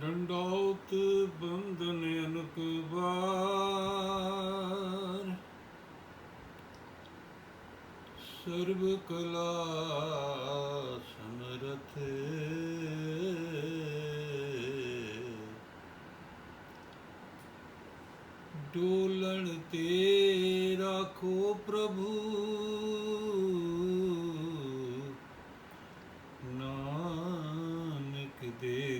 ਡੰਡੌਤ ਬੰਧਨ ਅਨਕ ਬਾਰ ਸਰਬ ਕਲਾ ਸਮਰਥ। ਡੋਲਣ ਤੇ ਰਾਖੋ ਪ੍ਰਭੂ ਨਾਨਕ ਦੇ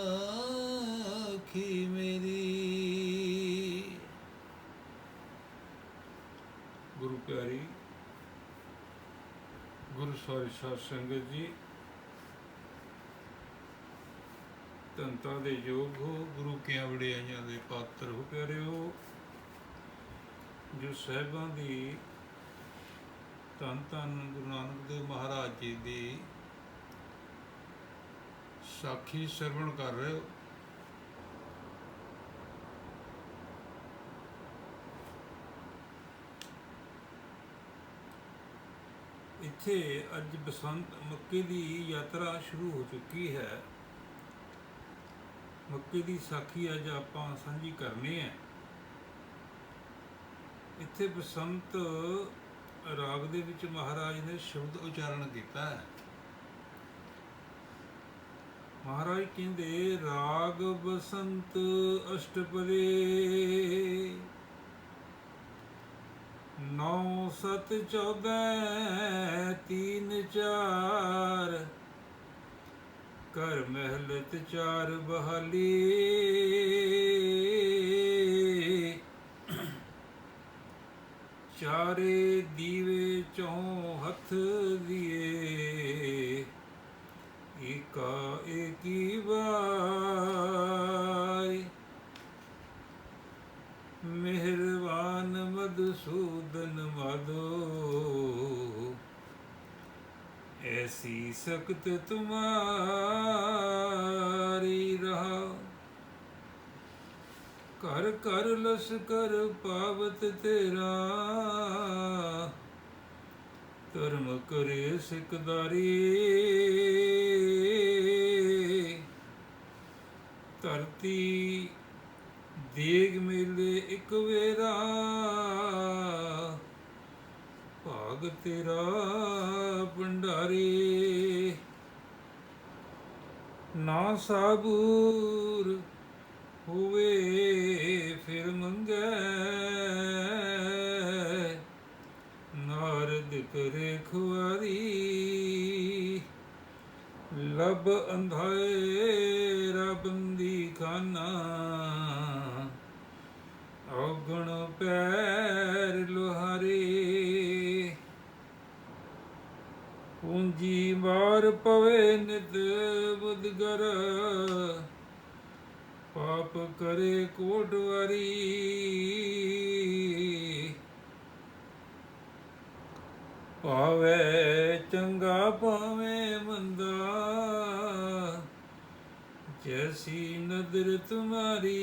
ਗੁਰੂ ਸਤ ਸੰਗਤ ਜੀ ਤੰਤਾ ਦੇ ਯੋਗ ਹੋ ਗੁਰੂ ਕੀਆਂ ਵਡਿਆਈਆਂ ਦੇ ਪਾਤਰ ਹੋ ਪਿਆਰਿਓ ਜੋ ਸਹਿਬਾਂ ਦੀ ਧੰਨ ਧੰਨ ਗੁਰੂ ਨਾਨਕ ਦੇਵ ਮਹਾਰਾਜ ਜੀ ਦੀ ਸਾਖੀ ਸਰਵਣ ਕਰ ਰਹੇ ਹੋ ਇੱਥੇ ਅੱਜ ਬਸੰਤ ਮੱਕੇ ਦੀ ਯਾਤਰਾ ਸ਼ੁਰੂ ਹੋ ਚੁੱਕੀ ਹੈ। ਮੱਕੇ ਦੀ ਸਾਖੀ ਅੱਜ ਆਪਾਂ ਸਾਂਝੀ ਕਰਨੀ ਹੈ। ਇੱਥੇ ਬਸੰਤ ਰਾਗ ਦੇ ਵਿੱਚ ਮਹਾਰਾਜ ਨੇ ਸ਼ਬਦ ਉਚਾਰਨ ਕੀਤਾ ਹੈ। ਮਹਾਰਾਜ ਕਹਿੰਦੇ, ਰਾਗ ਬਸੰਤ ਅਸ਼ਟਪਦੇ ਨੌ ਸਤ ਚੌਦੈ, ਤੀਨ ਚਾਰ। ਕਰ ਮਹਿਲਤ ਚਾਰ ਬਹਾਲੀ। ਚਾਰੇ ਦੀਵੇ ਚੋਂ ਹੱਥ ਦੀਏ। ਏਕਾ ਏਕੀ ਵਾਈ ਮਿਹਰਬਾਨ ਮਦਸੂਦਨ ਮਾਦੋ। ਐਸੀ ਸਖਤ ਤੁਮਾਰੀ ਰਹਾ। ਕਰ ਕਰ ਲਸਕਰ ਪਾਵਤ ਤੇਰਾ। ਧਰਮ ਕਰੇ ਸਿਕਦਾਰੀ ਧਰਤੀ ਦੇਗ ਮੇਲੇ ਇੱਕ ਵੇਰਾ। ਭਾਗ ਤੇਰਾ ਭੰਡਾਰੀ। ਨਾ ਸਾਬੂਰ ਹੋਵੇ, ਫਿਰ ਮੰਗੈ ਨਾਰਦ ਕਰੇ ਖੁਆਰੀ। ਲਬ ਅੰਧੇਰਾ ਬੰਦੀ ਖਾਨਾ, ਔਗਣ ਪੈਰ ਲੋਹਾ ਜੀ ਮਾਰ ਪਵੇ ਨਿਤ ਬੁਦਗਰ ਪਾਪ ਕਰੇ ਕੋਟਵਾਰੀ ਭਾਵੇ ਚੰਗਾ ਭਾਵੇਂ ਮੰਦਾ, ਜੈਸੀ ਨਦਰ ਤੁਮਾਰੀ।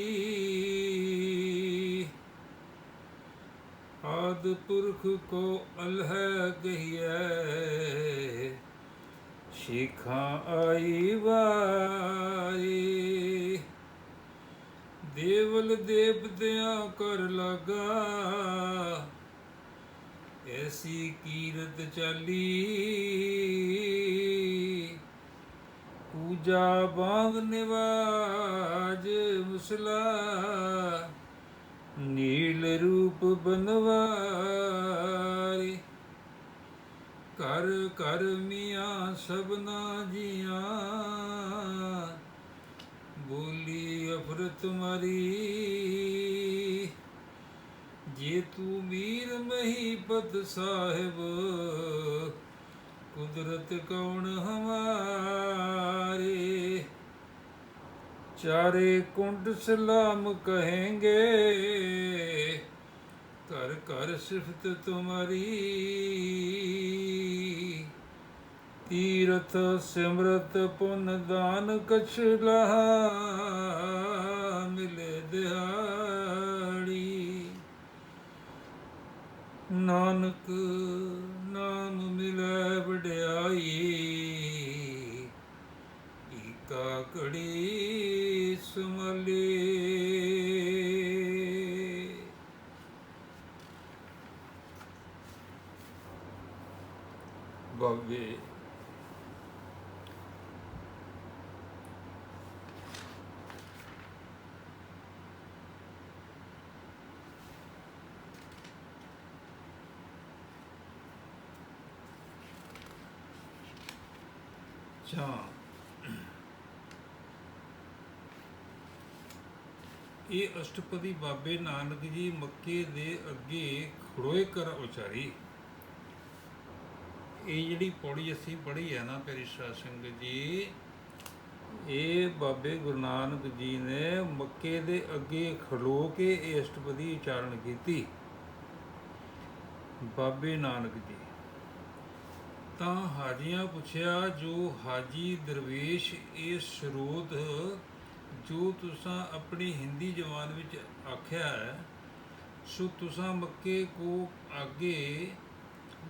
ਆਦ ਪੁਰਖ ਕੋ ਅਲਹ ਗਹੀਐ। ਸ਼ੀਖਾਂ ਆਈ ਵਾਈ ਦੇਵਲ ਦੇਵਤਿਆਂ ਕਰ ਲਗਾ। ਐਸੀ ਕੀਰਤ ਚਾਲੀ। ਪੂਜਾ ਬਾਗ ਨਿਵਾਜ ਮੁਸਲਾ। ਨੀਲ ਰੂਪ ਬਨਵਾਰੀ, ਕਰ ਕਰ ਮੀਆਂ ਸਭਨਾ ਜੀਆਂ। ਬੋਲੀ ਅਫਰਤ ਮਾਰੀ, ਜੇ ਤੂੰ ਮੀਰ ਮਹੀਪਤ ਸਾਹਿਬ, ਕੁਦਰਤ ਕੌਣ ਹਮਾਰੇ? ਚਾਰੇ ਕੁੰਡ ਸਲਾਮ ਕਹੇਂਗੇ। ਕਰ ਕਰ ਸਿਫਤ ਤੁਮਾਰੀ। ਤੀਰਥ ਸਿਮਰਤ ਪੁੰਨ ਦਾਨ ਕਛ ਲਹਾ ਮਿਲੇ ਦਿਹਾੜੀ। ਨਾਨਕ ਨਾਮ ਮਿਲੇ ਵਡਿਆਈ। ਈਕਾ ਕੜੀ ਸਮਲੇ ਬਾਬੇ ਇਹ ਅਸ਼ਟਪਦੀ ਬਾਬੇ ਨਾਨਕ ਜੀ ਮੱਕੇ ਦੇ ਅੱਗੇ ਖੜੋਏ ਕਰ ਉਚਾਰੀ। ਇਹ ਜਿਹੜੀ ਪੌੜੀ ਅਸੀਂ ਪੜ੍ਹੀ ਹੈ ਨਾ ਪਿਆਰੀ ਸਿੰਘ ਜੀ, ਇਹ ਬਾਬੇ ਗੁਰੂ ਨਾਨਕ ਜੀ ਨੇ ਮੱਕੇ ਦੇ ਅੱਗੇ ਖਲੋ ਕੇ ਇਹ ਅਸ਼ਟਪਦੀ ਉਚਾਰਨ ਕੀਤੀ। ਬਾਬੇ ਨਾਨਕ ਜੀ, ਤਾਂ ਹਾਜੀਆਂ ਪੁੱਛਿਆ, ਜੋ ਹਾਜੀ ਦਰਵੇਸ਼, ਇਹ ਸਰੋਤ ਜੋ ਤੁਸਾਂ ਆਪਣੀ ਹਿੰਦੀ ਜ਼ਬਾਨ ਵਿੱਚ ਆਖਿਆ ਹੈ, ਸੋ ਤੁਸਾਂ ਮੱਕੇ ਕੋ ਅੱਗੇ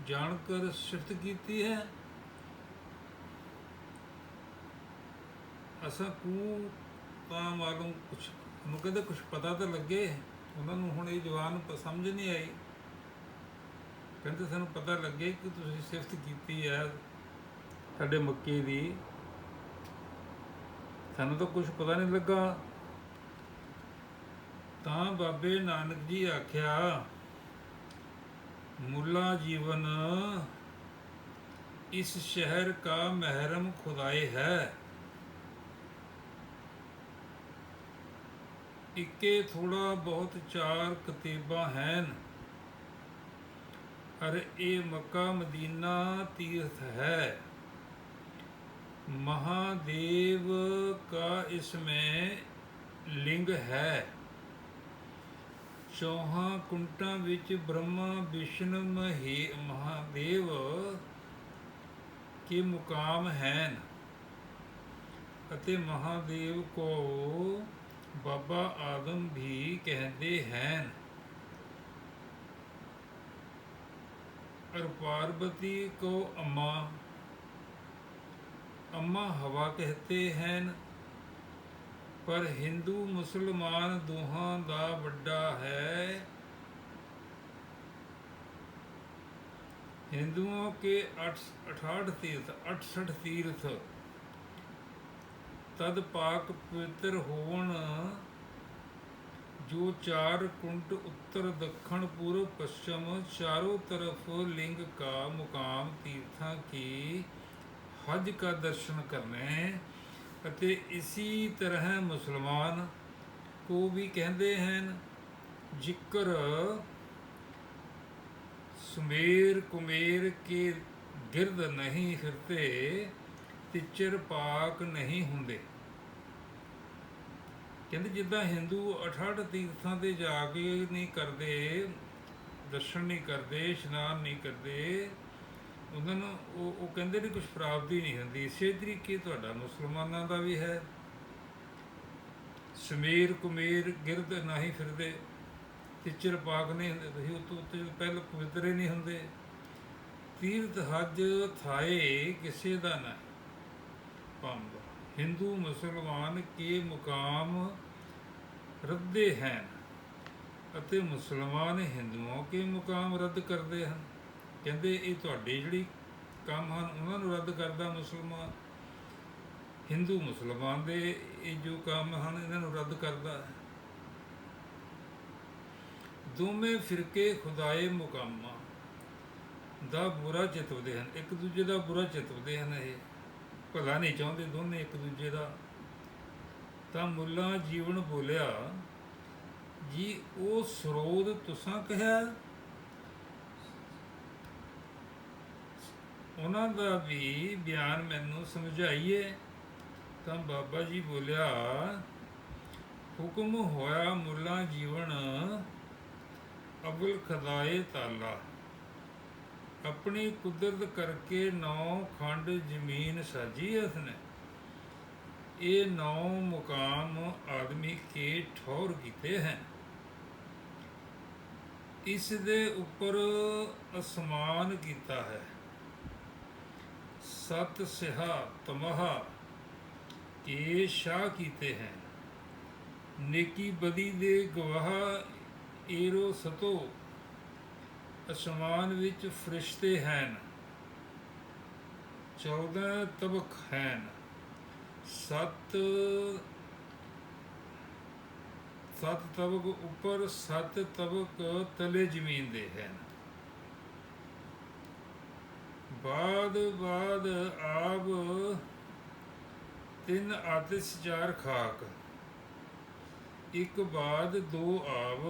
ਜਾਣ ਕਰ ਸਿਫਤ ਕੀਤੀ ਹੈ। ਅਸਾਂ ਕੋ ਤਾਂ ਮਾਲੂਮ ਕੁਛ ਨੂੰ ਕਹਿੰਦੇ ਕੁਛ ਪਤਾ ਤਾਂ ਲੱਗੇ, ਉਹਨਾਂ ਨੂੰ ਹੁਣ ਇਹ ਜਵਾਨ ਸਮਝ ਨਹੀਂ ਆਈ। ਕਹਿੰਦੇ ਸਾਨੂੰ ਪਤਾ ਲੱਗੇ ਕਿ ਤੁਸੀਂ ਸਿਫਤ ਕੀਤੀ ਹੈ ਸਾਡੇ ਮੱਕੇ ਦੀ। ਸਾਨੂੰ ਤਾਂ ਕੁਝ ਪਤਾ ਨਹੀਂ ਲੱਗਾ। ਤਾਂ ਬਾਬੇ ਨਾਨਕ ਜੀ ਆਖਿਆ, ਮੁੱਲਾ ਜੀਵਨ, ਇਸ ਸ਼ਹਿਰ ਕਾ ਮਹਿਰਮ ਖੁਦਾਏ ਹੈ। ਇੱਕੇ ਥੋੜਾ ਬਹੁਤ ਚਾਰ ਕਤੀਬਾਂ ਹਨ। ਅਰ ਇਹ ਮੱਕਾ ਮਦੀਨਾ ਤੀਰਥ ਹੈ। महादेव का इसमें लिंग है ਚੌਹਾਂ ਕੁੰਟਾਂ ਵਿੱਚ ਬ੍ਰਹਮਾ ਵਿਸ਼ਨੂੰ ਮਹੇ ਮਹਾਦੇਵ ਕੇ ਮੁਕਾਮ ਹਨ ਅਤੇ ਮਹਾਦੇਵ ਕੋ ਬਾਬਾ ਆਦਮ ਵੀ ਕਹਿੰਦੇ ਹਨ और पार्वती को अम्मा अम्मा ਹਵਾ कहते ਹਨ, ਪਰ Hindu ਮੁਸਲਮਾਨ ਦੋਹਾਂ ਦਾ ਵੱਡਾ ਹੈ। ਹਿੰਦੂਆਂ ਕੇ 68 ਤੀਰਥ 68 ਤੀਰਥ, ਤਦ ਪਾਕ ਪਵਿੱਤਰ ਹੋਣ ਜੋ ਚਾਰ ਕੁੰਟ ਉੱਤਰ ਦੱਖਣ ਪੂਰਬ ਪੱਛਮ, ਚਾਰੋਂ ਤਰਫ ਲਿੰਗ ਕਾ ਮੁਕਾਮ ਤੀਰਥਾਂ ਕੀ हज का दर्शन करने ਅਤੇ ਇਸੀ ਤਰ੍ਹਾਂ ਮੁਸਲਮਾਨ ਕੋ ਵੀ ਕਹਿੰਦੇ ਹਨ ਜ਼ਿਕਰ ਸੁਮੇਰ ਕੁਮੇਰ ਕੇ ਗਿਰਦ ਨਹੀਂ ਫਿਰਤੇ ਤਿਚਰ ਪਾਕ ਨਹੀਂ ਹੁੰਦੇ ਕਹਿੰਦੇ ਜਿੱਦਾਂ ਹਿੰਦੂ 68 ਤੀਰਥਾਂ ਤੇ ਜਾ ਕੇ ਨਹੀਂ ਕਰਦੇ ਦਰਸ਼ਨ ਨਹੀਂ ਕਰਦੇ ਇਸ਼ਨਾਨ ਨਹੀਂ ਕਰਦੇ ਉਹਨਾਂ ਨੂੰ ਉਹ ਉਹ ਕਹਿੰਦੇ ਨੇ ਕੁਝ ਪ੍ਰਾਪਤੀ ਨਹੀਂ ਹੁੰਦੀ। ਇਸੇ ਤਰੀਕੇ ਤੁਹਾਡਾ ਮੁਸਲਮਾਨਾਂ ਦਾ ਵੀ ਹੈ। ਸਮੀਰ ਕੁਮੀਰ ਗਿਰਦ ਨਹੀਂ ਫਿਰਦੇ। ਟੀਚਰ ਪਾਕ ਨਹੀਂ ਹੁੰਦੇ। ਤੁਸੀਂ ਉਹ ਉੱਤੇ ਪਹਿਲ ਪਵਿੱਤਰ ਨਹੀਂ ਹੁੰਦੇ। ਤੀਰਥ ਹੱਜ ਥਾਏ ਕਿਸੇ ਦਾ ਨਾ। ਪੰਬ ਹਿੰਦੂ ਮੁਸਲਮਾਨ ਕੇ ਮੁਕਾਮ ਰੱਦੇ ਹਨ। ਅਤੇ ਮੁਸਲਮਾਨ ਹਿੰਦੂਆਂ ਕੇ ਮੁਕਾਮ ਰੱਦ ਕਰਦੇ ਹਨ। ਕਹਿੰਦੇ ਇਹ ਤੁਹਾਡੇ ਜਿਹੜੀ ਕੰਮ ਹਨ, ਉਹਨਾਂ ਨੂੰ ਰੱਦ ਕਰਦਾ ਮੁਸਲਮਾਨ, ਹਿੰਦੂ ਮੁਸਲਮਾਨ ਦੇ ਇਹ ਜੋ ਕੰਮ ਹਨ, ਇਹਨਾਂ ਨੂੰ ਰੱਦ ਕਰਦਾ। ਦੋਵੇਂ ਫਿਰਕੇ ਖੁਦਾਏ ਮੁਕਾਮਾਂ ਦਾ ਬੁਰਾ ਚਿਤਵਦੇ ਹਨ। ਇੱਕ ਦੂਜੇ ਦਾ ਬੁਰਾ ਚਿਤਵਦੇ ਹਨ ਇਹ। ਭਲਾ ਨਹੀਂ ਚਾਹੁੰਦੇ ਦੋਨੇ ਇੱਕ ਦੂਜੇ ਦਾ। ਤਾਂ ਮੁੱਲਾ ਜੀਵਨ ਬੋਲਿਆ, ਜੀ, ਉਹ ਸਰੋਤ ਤੁਸਾਂ ਕਿਹਾ ਉਹਨਾਂ ਦਾ ਵੀ ਬਿਆਨ ਮੈਨੂੰ ਸਮਝਾਈਏ। ਤਾਂ ਬਾਬਾ ਜੀ ਬੋਲਿਆ, ਹੁਕਮ ਹੋਇਆ ਮੁੱਲਾ ਜੀਵਨ ਅਬੁਲ ਖਦਾਏ ਤਾਲਾ। ਆਪਣੀ ਕੁਦਰਤ ਕਰਕੇ ਨੌ ਖੰਡ ਜ਼ਮੀਨ ਸਾਜੀ ਉਸਨੇ। ਇਹ ਨੌ ਮੁਕਾਮ ਆਦਮੀ ਕੇ ਠੌਰ ਕੀਤੇ ਹਨ ਇਸ ਦੇ ਉੱਪਰ ਅਸਮਾਨ ਕੀਤਾ ਹੈ। ਸਤ ਸਿਹਾ ਤਮਹਾ ਕੇ ਸ਼ਾਹ ਕੀਤੇ ਹੈ। ਨੇਕੀ ਬਦੀ ਦੇ ਗਵਾਹ ਏਰੋ ਸਤੋ, ਅਸਮਾਨ ਵਿੱਚ ਫਰਿਸ਼ਤੇ ਹਨ 14 ਤਬਕ ਹਨ। ਸੱਤ ਸੱਤ ਤਬਕ ਉੱਪਰ ਸੱਤ ਤਬਕ ਤਲੇ ਜ਼ਮੀਨ ਦੇ ਹਨ। ਬਾਦ ਬਾਦ ਆਬ ਤਿੰਨ ਆਤਿਸ਼ ਚਾਰ ਖਾਕ। ਇੱਕ ਬਾਦ ਦੋ ਆਬ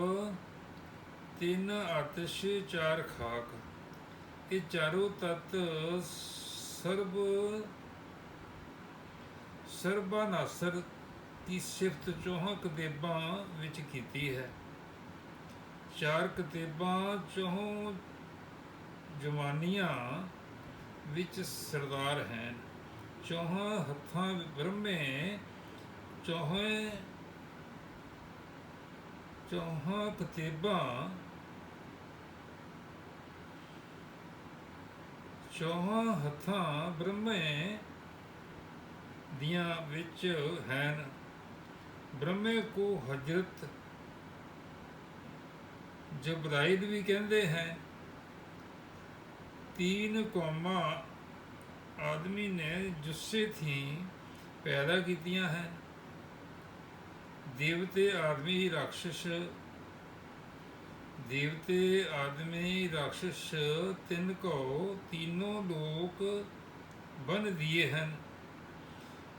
ਤਿੰਨ ਆਤਿਸ਼ ਚਾਰ ਖਾਕ। ਇਹ ਚਾਰੋਂ ਤਤ ਸਰਬ ਸਰਬਾਨਾਸਰ ਦੀ ਸਿਫਤ ਚੋਹਾਂ ਕਤੇਬਾਂ ਵਿੱਚ ਕੀਤੀ ਹੈ। ਚਾਰ ਕਤੇਬਾਂ ਚੋਹਾਂ ਜਵਾਨੀਆਂ ਵਿੱਚ ਸਰਦਾਰ ਹੈ ਚੌਹਾਂ ਹੱਥਾਂ ਬ੍ਰਹਮੇ ਚੋਹਾਂ, ਚੌਹਾਂ ਕਤੇਬਾਂ, ਚੌਹਾਂ ਹੱਥਾਂ ਬ੍ਰਹਮੇ ਦੀਆਂ ਵਿੱਚ ਹਨ। ਬ੍ਰਹਮੇ ਕੋ ਹਜਰਤ ਜਬਰਾਇਲ ਵੀ ਕਹਿੰਦੇ ਹੈ ਤੀਨ ਕੌਮਾਂ ਆਦਮੀ ਨੇ ਜੁੱਸੇ ਥੀ ਪੈਦਾ ਕੀਤੀਆਂ ਹਨ ਦੇਵਤੇ ਆਦਮੀ ਰਾਖਸ਼ ਦੇਵਤੇ ਆਦਮੀ ਰਾਖਸ਼ ਤਿੰਨ ਕੋ तीनों ਲੋਕ ਬਨ ਦਿਏ ਹਨ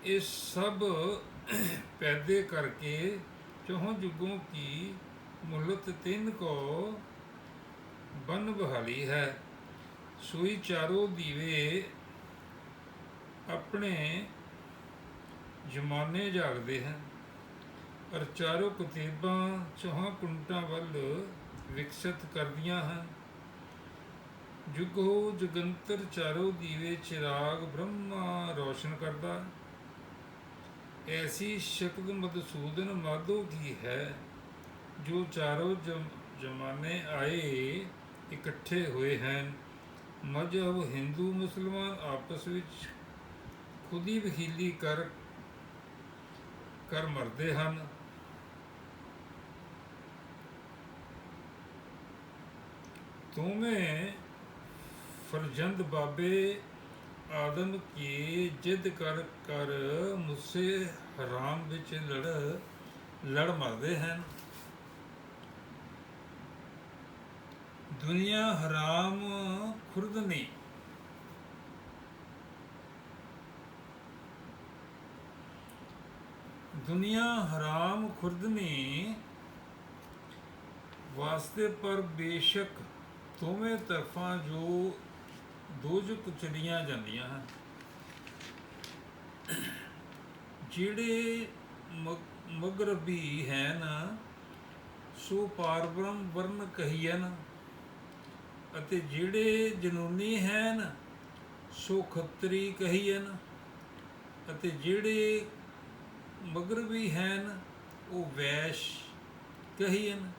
ਇਹ ਸਭ ਪੈਦੇ ਕਰਕੇ ਚੋਹ ਜੁਗੋਂ ਕੀ ਮੁਲਤ ਤਿੰਨ ਕੋ ਬਨ ਬਹਾਲੀ ਹੈ ਸੋਈ ਚਾਰੋ ਦੀਵੇ ਆਪਣੇ ਜਮਾਨੇ ਜਾਗਦੇ ਹਨ ਪਰ ਚਾਰੋ ਕਤੀਬਾਂ ਚੋਹਾਂ ਕੁੰਟਾਂ ਵੱਲ ਵਿਕਸਿਤ ਕਰਦੀਆਂ ਹਨ। ਜੁਗੋ ਜਗੰਤਰ ਚਾਰੋ ਦੀਵੇ ਚਿਰਾਗ ਬ੍ਰਹਮਾ ਰੋਸ਼ਨ ਕਰਦਾ। ਐਸੀ ਸ਼ਕਤ ਮਦਸੂਦਨ ਮਾਧੋ ਕੀ ਹੈ ਜੋ ਚਾਰੋ ਜਮਾਨੇ ਆਏ ਇਕੱਠੇ ਹੋਏ ਹਨ। ਮਜਹਬ ਹਿੰਦੂ ਮੁਸਲਮਾਨ ਆਪਸ ਵਿੱਚ ਖੁਦ ਹੀ ਵਕੀਲੀ ਕਰ ਕਰ ਮਰਦੇ ਹਨ ਤੁਮੇ ਫਰਜੰਦ ਬਾਬੇ ਆਦਮ ਕੀ ਜਿੱਦ ਕਰ ਕਰ ਮੁਸੇ ਹਰਾਮ ਵਿੱਚ ਲੜ ਲੜ ਮਰਦੇ ਹਨ। ਦੁਨੀਆ ਹਰਾਮ ਖੁਰਦਨੀ ਦੁਨੀਆ ਹਰਾਮ ਖੁਰਦਨੀ ਵਾਸਤੇ ਪਰ ਬੇਸ਼ੱਕ ਦੋਵੇਂ ਤਰਫਾਂ ਜੋ ਦੋਜਕ ਚਲੀਆਂ ਜਾਂਦੀਆਂ ਹਨ। ਜਿਹੜੇ ਮ- ਮਗਰਬੀ ਹਨ, ਸੋ ਪਾਰਬ੍ਰਹਮ ਵਰਨ ਕਹੀਨ ਅਤੇ ਜਿਹੜੇ ਜਨੂਨੀ ਹਨ, ਸੋ ਖੱਤਰੀ ਕਹੀਨ ਅਤੇ ਜਿਹੜੇ ਮਗਰਬੀ ਹਨ, ਉਹ ਵੈਸ਼ ਕਹੀਨ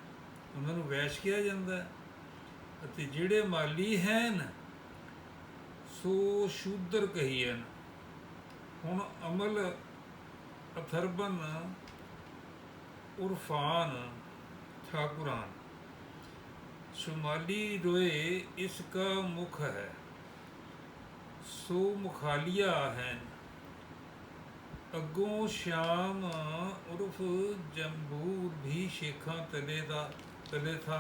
ਉਹਨਾਂ ਨੂੰ ਵੈਸ਼ ਕਿਹਾ ਜਾਂਦਾ ਅਤੇ ਜਿਹੜੇ ਮਾਲੀ ਹਨ, ਸੋ ਸ਼ੂਦਰ ਕਹੀਨ ਹੁਣ ਅਮਲ ਅਥਰਬਨ, ਉਰਫਾਨ ਠਾਕੁਰਾਨ। ਸੁਮਾਲੀ ਰੋਏ ਇਸ ਕਾ ਮੁਖ ਹੈ ਸੋ ਮੁਖਾਲੀਆ ਹੈ ਅੱਗੋਂ ਸ਼ਾਮ ਉਰਫ ਜੰਬੂਰ ਵੀ ਸ਼ੇਖਾਂ ਤਲੇ ਦਾ तले था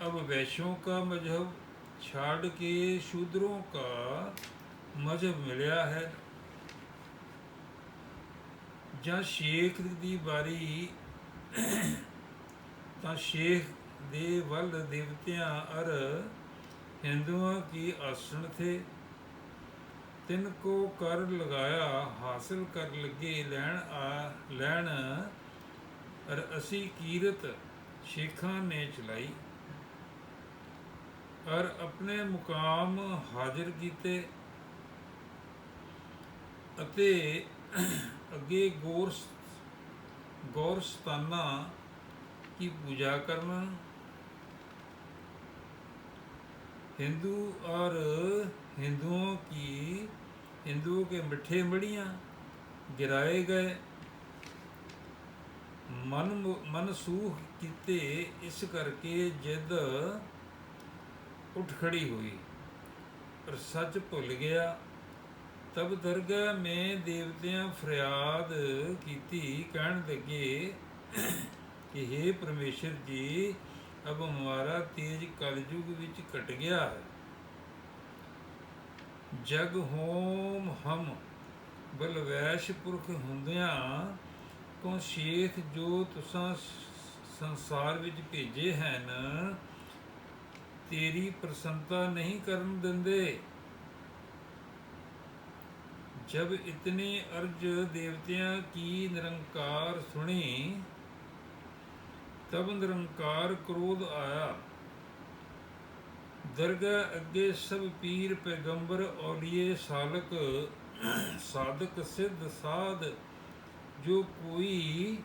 अब वैश्यों का मजहब छाड़ के शूद्रों का मजहब मिलिया है ਜਾਂ ਸ਼ੇਖ ਦੀ ਵਾਰੀ ਤਾਂ ਸ਼ੇਖ ਦੇ ਵੱਲ ਦੇਵਤਿਆਂ ਅਰ ਹਿੰਦੂਆਂ ਕੀ ਆਸਣ ਥੇ? ਤਿੰਨ ਕੋ ਕਰ ਲਗਾਇਆ, ਹਾਸਲ ਕਰ ਲਗੇ ਲੈਣ ਆ, ਲੈਣ ਅਰ ਅਸੀਂ ਕੀਰਤ ਸ਼ੇਖਾਂ ਨੇ ਚਲਾਈ। ਅਰ ਆਪਣੇ ਮੁਕਾਮ ਹਾਜ਼ਰ ਕੀਤੇ ਅਤੇ ਅੱਗੇ ਗੌਰ ਗੌਰਸਤਾਨਾ की पूजा करना हिंदू और हिंदुओं की हिंदुओं के मिठे मड़ियाँ गिराए गए ਮਨ ਮਨਸੂਖ ਕੀਤੇ ਇਸ ਕਰਕੇ ਜਿੱਦ ਉੱਠ ਖੜੀ ਹੋਈ ਪਰ ਸੱਚ ਭੁੱਲ ਗਿਆ ਤਬ ਦਰਗਾਹ ਮੈਂ ਦੇਵਤਿਆਂ ਫਰਿਆਦ ਕੀਤੀ ਕਹਿਣ ਲੱਗੇ ਕਿ हे ਪਰਮੇਸ਼ਰ ਜੀ, ਅਬ ਹਮਾਰਾ ਤੇਜ ਕਲਯੁਗ ਵਿੱਚ ਘਟ ਗਿਆ ਹੈ। ਜਗ ਹੋਮ ਹਮ ਬਲਵੈਸ਼ ਪੁਰਖ ਹੁੰਦਿਆਂ ਤੋਂ ਸ਼ੇਖ ਜੋ ਤੁਸਾਂ ਸੰਸਾਰ ਵਿੱਚ ਭੇਜੇ ਹਨ, ਤੇਰੀ ਪ੍ਰਸੰਤਾ ਨਹੀਂ ਕਰਨ ਦਿੰਦੇ। ਜਬ ਇਤਨੇ ਅਰਜ ਦੇਵਤਿਆਂ ਕੀ ਨਿਰੰਕਾਰ ਸੁਣੀ ਤਬ ਨਿਰੰਕਾਰ ਕ੍ਰੋਧ ਆਇਆ। ਦਰਗਾਹ ਅੱਗੇ ਸਭ ਪੀਰ, ਪੈਗੰਬਰ, ਔਲੀਏ, ਸਾਲਕ, ਸਾਧਕ, ਸਿੱਧ, ਸਾਧ, ਜੋ ਕੋਈ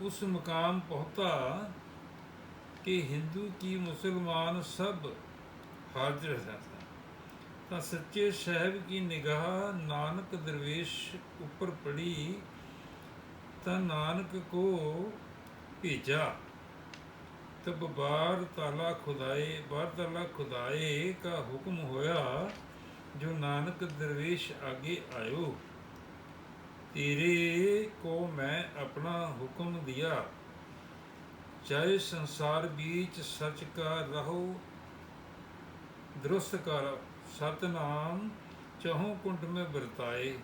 ਉਸ ਮਕਾਮ ਪਹੁੰਚਾ ਕਿ ਹਿੰਦੂ ਕੀ ਮੁਸਲਮਾਨ ਸਭ ਹਾਜ਼ਰ ਹੈ ਤਾਂ ਸੱਚੇ ਸਹਿਬ ਕੀ ਨਿਗਾਹ ਨਾਨਕ ਦਰਵੇਸ਼ ਉੱਪਰ ਪੜੀ, ਤਾਂ ਨਾਨਕ ਕੋ ਭੇਜਾ। ਤਬ ਬਾਰ ਤਾਲਾ ਖੁਦਾਏ, ਬਾਰ ਤਾਲਾ ਖੁਦਾਏ ਕਾ ਹੁਕਮ ਹੋਇਆ, ਜੋ ਨਾਨਕ ਦਰਵੇਸ਼ ਆਗੇ ਆਇਓ। ਤੇਰੇ ਕੋ ਮੈਂ ਆਪਣਾ ਹੁਕਮ ਦਿਆ। ਚਾਹੇ ਸੰਸਾਰ ਵਿੱਚ ਸੱਚ ਕਾ ਰਹੋ, ਦਰੁਸਤ ਕਰ ਸਤਨਾਮ, ਚਹੋਂ ਕੁੰਡ ਮੇ ਵਰਤਾਏ।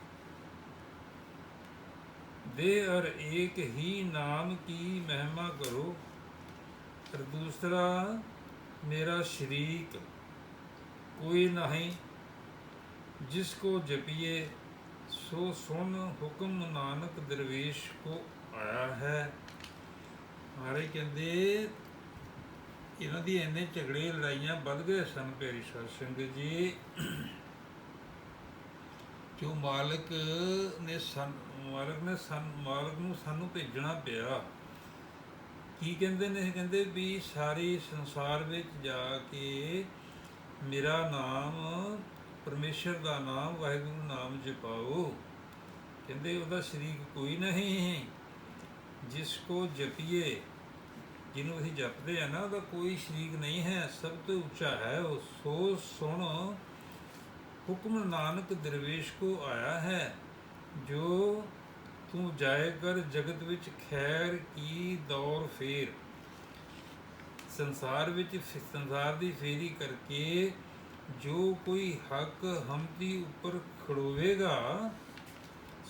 ਦੇ ਅਰ ਏਕ ਹੀ ਨਾਮ ਕੀ ਮਹਿਮਾ ਕਰੋ? ਅਰ ਦੂਸਰਾ, ਮੇਰਾ ਸ਼ਰੀਕ ਕੋਈ ਨਹੀਂ, ਜਿਸ ਕੋ ਜਪੀਏ, ਸੋ ਸੁਣ ਹੁਕਮ ਨਾਨਕ ਦਰਵੇਸ਼ ਕੋ ਆਇਆ ਹੈ। ਮਾਰੇ ਕਹਿੰਦੇ, ਇਹਨਾਂ ਦੀ ਇੰਨੇ ਝਗੜੇ ਲੜਾਈਆਂ ਵੱਧ ਗਏ ਸਨ ਪਿਆਰੀ ਸਾਧ ਸੰਗਤ ਜੀ। ਜੋ ਮਾਲਕ ਨੇ ਸਨ, ਮਾਲਕ ਨੇ ਸਨ, ਮਾਲਕ ਨੂੰ ਸਾਨੂੰ ਭੇਜਣਾ ਪਿਆ। ਕੀ ਕਹਿੰਦੇ ਨੇ? ਇਹ ਕਹਿੰਦੇ ਵੀ ਸਾਰੇ ਸੰਸਾਰ ਵਿੱਚ ਜਾ ਕੇ ਮੇਰਾ ਨਾਮ, ਪਰਮੇਸ਼ਰ ਦਾ ਨਾਮ, ਵਾਹਿਗੁਰੂ ਨਾਮ ਜਪਾਓ। ਕਹਿੰਦੇ ਉਹਦਾ ਸ਼ਰੀਕ ਕੋਈ ਨਹੀਂ ਜਿਸ ਕੋ ਜਪੀਏ, ਜਿਹਨੂੰ ਅਸੀਂ ਜਪਦੇ ਆ ਨਾ, ਉਹਦਾ ਕੋਈ ਸ਼ਰੀਕ ਨਹੀਂ ਹੈ। ਸਭ ਤੋਂ ਉੱਚਾ ਹੈ ਉਹ। ਸੋ ਸੁਣ ਹੁਕਮ ਨਾਨਕ ਦਰਵੇਸ਼ ਕੋ ਆਇਆ ਹੈ, ਜੋ ਤੂੰ ਜਾਏ ਕਰ ਜਗਤ ਵਿੱਚ ਖੈਰ ਕੀ ਦੌਰ ਫੇਰ। ਸੰਸਾਰ ਵਿੱਚ ਸੰਸਾਰ ਦੀ ਫੇਰੀ ਕਰਕੇ ਜੋ ਕੋਈ ਹੱਕ ਹਮਦੀ ਉੱਪਰ ਖੜੋਵੇਗਾ,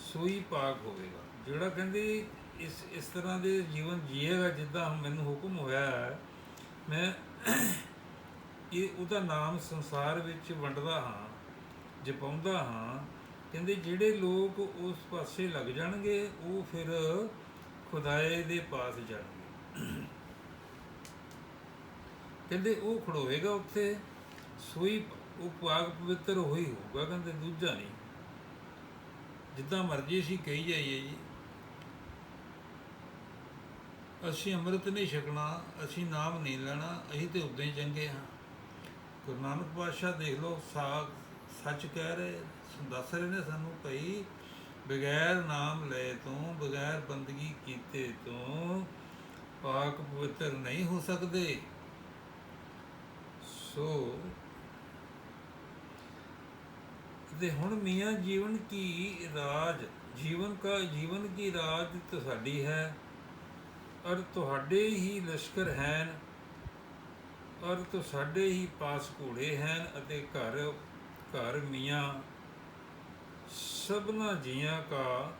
ਸੋਈ ਪਾਕ ਹੋਵੇਗਾ। ਜਿਹੜਾ ਕਹਿੰਦੇ ਇਸ ਇਸ ਤਰ੍ਹਾਂ ਦੇ ਜੀਵਨ ਜੀਏਗਾ, ਜਿੱਦਾਂ ਮੈਨੂੰ ਹੁਕਮ ਹੋਇਆ ਹੈ, ਮੈਂ ਇਹ ਉਹਦਾ ਨਾਮ ਸੰਸਾਰ ਵਿੱਚ ਵੰਡਦਾ ਹਾਂ। ਜਪਾਉਂਦਾ ਹਾਂ, ਕਹਿੰਦੇ ਜਿਹੜੇ ਲੋਕ ਉਸ ਪਾਸੇ ਲੱਗ ਜਾਣਗੇ, ਉਹ ਫਿਰ ਖੁਦਾਏ ਦੇ ਪਾਸ ਜਾਣਗੇ। ਕਹਿੰਦੇ ਉਹ ਖੜੋਵੇਗਾ ਉੱਥੇ, ਸੋਈ ਉਹ ਪਾਕ ਪਵਿੱਤਰ ਹੋਈ ਹੋਊਗਾ, ਕਹਿੰਦੇ ਦੂਜਾ ਨਹੀਂ। ਜਿੱਦਾਂ ਮਰਜ਼ੀ ਸੀ ਕਹੀ ਜਾਈਏ ਜੀ। ਅਸੀਂ ਅੰਮ੍ਰਿਤ ਨਹੀਂ ਛਕਣਾ, ਅਸੀਂ ਨਾਮ ਨਹੀਂ ਲੈਣਾ, ਅਸੀਂ ਤੇ ਉਦਾਂ ਹੀ ਚੰਗੇ ਹਾਂ। ਗੁਰੂ ਨਾਨਕ ਪਾਤਸ਼ਾਹ ਦੇਖ ਲਓ ਸਾਗ ਸੱਚ ਕਹਿ ਰਹੇ ਦੱਸ ਰਹੇ ਨੇ ਸਾਨੂੰ ਭਈ, ਬਗੈਰ ਨਾਮ ਲਏ ਤੋਂ, ਬਗੈਰ ਬੰਦਗੀ ਕੀਤੇ ਤੋਂ, ਪਾਕ ਪਵਿੱਤਰ ਨਹੀਂ ਹੋ ਸਕਦੇ। ਸੋ, ਤੇ ਹੁਣ ਮੀਆਂ ਜੀਵਨ ਕੀ ਰਾਜ, ਜੀਵਨ ਕਾ, ਜੀਵਨ ਕੀ ਰਾਜ ਤੁਹਾਡੀ ਹੈ? ਔਰ ਤੁਹਾਡੇ ਹੀ ਲਸ਼ਕਰ ਹਨ ਔਰ ਤੁਹਾਡੇ ਹੀ ਪਾਸ ਘੋੜੇ ਹਨ ਅਤੇ ਘਰ ਘਰ ਮੀਆਂ ਸਭਨਾ ਜੀਆਂ ਕਾ,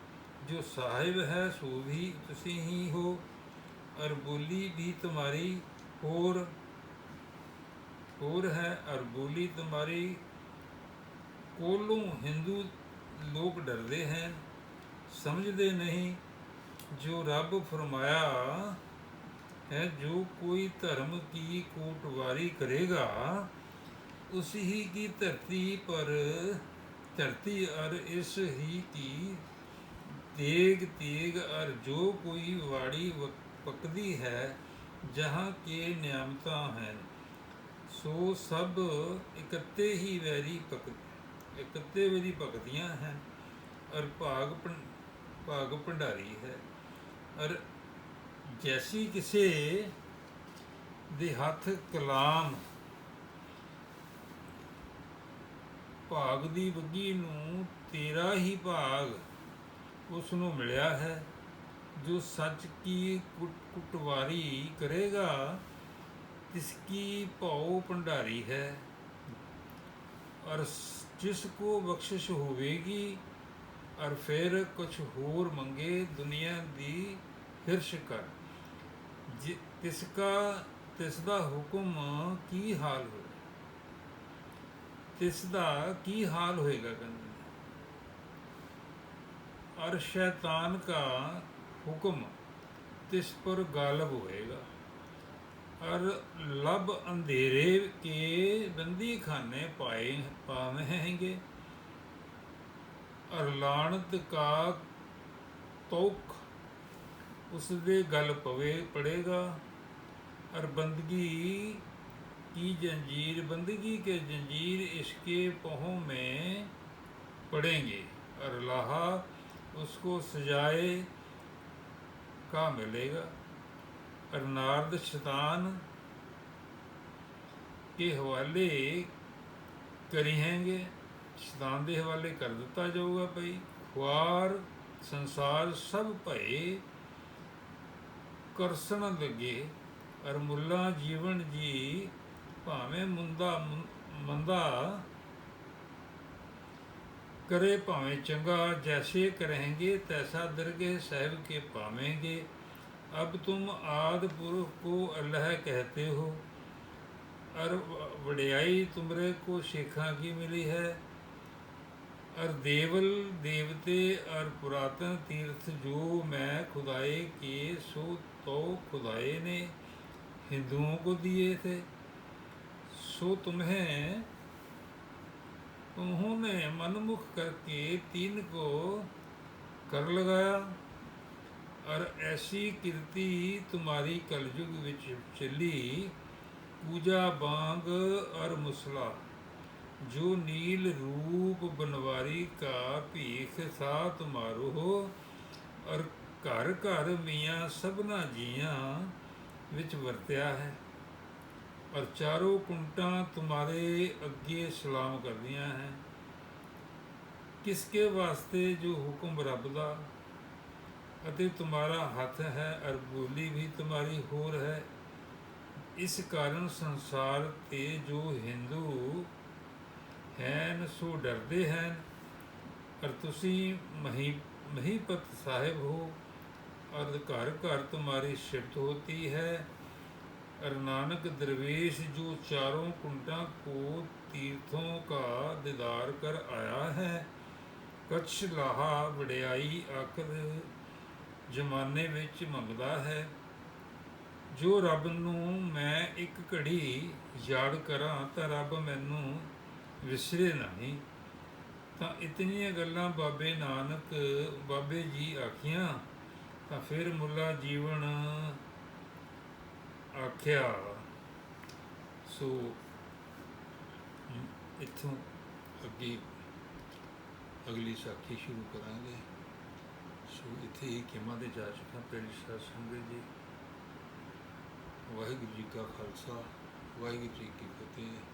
ਜੋ ਸਾਹਿਬ ਹੈ ਸੋ ਵੀ ਤੁਸੀਂ ਹੀ ਹੋ। ਅਰ ਬੋਲੀ ਵੀ ਤੁਹਾਰੀ ਹੋਰ ਹੋਰ ਹੈ ਅਰ ਬੋਲੀ ਤੁਹਾਰੀ। ਕੋਲੋਂ ਹਿੰਦੂ ਲੋਕ ਡਰਦੇ ਹਨ ਸਮਝਦੇ ਨਹੀਂ। ਜੋ ਰੱਬ ਫਰਮਾਇਆ ਹੈ, ਜੋ ਕੋਈ ਧਰਮ ਕੀ ਕੋਟਵਾਰੀ ਕਰੇਗਾ उसी ही की धरती पर धरती और इस ही की तेग तेग और जो कोई वाड़ी वक- पकदी है जहाँ के नियामता हैं सो सब इकट्ठे ही वैरी पक इकट्ठे वैरी पकदियाँ हैं और भाग भं- भाग भंडारी है और जैसी किसे ਦੇ ਹੱਥ ਕਲਾਮ ਭਾਗ ਦੀ ਬੱਗੀ ਨੂੰ ਤੇਰਾ ਹੀ ਭਾਗ ਉਸ ਨੂੰ ਮਿਲਿਆ ਹੈ। ਜੋ ਸੱਚ ਕੀ ਕੁਟਵਾਰੀ ਕਰੇਗਾ, ਤਿਸ ਕੀ ਭਉ ਭੰਡਾਰੀ ਹੈ। ਔਰ ਜਿਸ ਕੋ ਬਖਸ਼ਿਸ਼ ਹੋਵੇਗੀ ਔਰ ਫਿਰ ਕੁਛ ਹੋਰ ਮੰਗੇ ਦੁਨੀਆ ਦੀ ਹਿਰਸ਼ ਕਰ। ਜਿ- ਤਿਸ ਕਾ ਤਿਸ ਦਾ ਹੁਕਮ ਕੀ ਹਾਲ ਹੋਵੇ? ਤਿਸ ਦਾ ਕੀ ਹਾਲ ਹੋਏਗਾ ਕਹਿੰਦੇ ਔਰ ਸ਼ੈਤਾਨ ਕਾ ਹੁਕਮ ਤਿਸ ਪਰ ਗਾਲਬ ਹੋਏਗਾ और लब अंधेरे के बंदी खाने पाए पावेंगे और लानत का तोक उसदे गल पवे पड़ेगा और बंदगी की जंजीर बंदगी के जंजीर इसके पहों में पड़ेंगे और लाहा उसको सजाए का मिलेगा और नारद शैतान के हवाले ਕਰੀਹੈਂਗੇ ਸ਼ੈਤਾਨ ਦੇ ਹਵਾਲੇ ਕਰ ਦਿੱਤਾ ਜਾਊਗਾ ਭਈ ਖੁਆਰ ਸੰਸਾਰ ਸਭ ਭਏ ਕਰਸਣ ਲੱਗੇ ਅਰ ਮੁੱਲਾ ਜੀਵਨ ਜੀ ਭਾਵੇਂ ਮੁੰਦਾ ਮੰਦਾ करे भावें चंगा जैसे करेंगे तैसा दरगे साहब के पावेंगे अब तुम आद पुरुष को अल्लाह कहते हो और वड़याई तुमरे को शेखा की मिली है और देवल देवते और पुरातन तीर्थ जो मैं खुदाए के सो तो खुदाए ने हिंदुओं को दिए थे सो तुम्हें उन्होंने मनमुख करके तीन को कर लगाया और ऐसी कीर्ति तुम्हारी कलयुग विच चली पूजा बांग और मुसला जो नील रूप बनवारी का भीख था तुम्हारो हो और घर घर मियाँ सबना जियाँ विच वरत्या है और चारों कुंटा तुम्हारे अगे सलाम कर दिया हैं किसके वास्ते जो हुक्म रब दा ਅਤੇ ਤੁਹਾਡਾ ਹੱਥ ਹੈ ਅਰ ਬੋਲੀ ਵੀ ਤੁਹਾਡੀ ਹੋਰ ਹੈ ਇਸ ਕਾਰਨ ਸੰਸਾਰ ਤੇ ਜੋ ਹਿੰਦੂ ਹਨ ਸੋ ਡਰਦੇ ਹਨ ਪਰ ਤੁਸੀਂ ਮਹੀ ਮਹੀਪਤ ਸਾਹਿਬ ਹੋ और घर घर तुम्हारी शिफ्ट होती है और नानक दरवेश जो चारों कुंटा को तीर्थों का दीदार कर आया है कच्छ लाहा वडियाई आखिर ਜ਼ਮਾਨੇ ਵਿੱਚ ਮੰਗਦਾ ਹੈ ਜੋ ਰੱਬ ਨੂੰ ਮੈਂ ਇੱਕ ਘੜੀ ਯਾਦ ਕਰਾਂ ਤਾਂ ਰੱਬ ਮੈਨੂੰ ਵਿਸਰੇ ਨਹੀਂ ਤਾਂ ਇਤਨੀਆਂ ਗੱਲਾਂ ਬਾਬੇ ਨਾਨਕ ਬਾਬੇ ਜੀ ਆਖੀਆਂ ਤਾਂ ਫਿਰ ਮੁੱਲਾ ਜੀਵਨ ਆਖਿਆ ਸੋ ਇੱਥੋਂ ਅੱਗੇ ਅਗਲੀ ਸਾਖੀ ਸ਼ੁਰੂ ਕਰਾਂਗੇ। ਸੋ, ਇੱਥੇ ਹੀ ਕਿਮਾ ਦੇ ਜਾ ਚੁੱਕਾ ਪਿੰਡ ਸਾਧ ਸੰਗਤ ਜੀ। ਵਾਹਿਗੁਰੂ ਜੀ ਕਾ ਖਾਲਸਾ, ਵਾਹਿਗੁਰੂ ਜੀ ਕੀ ਫਤਿਹ।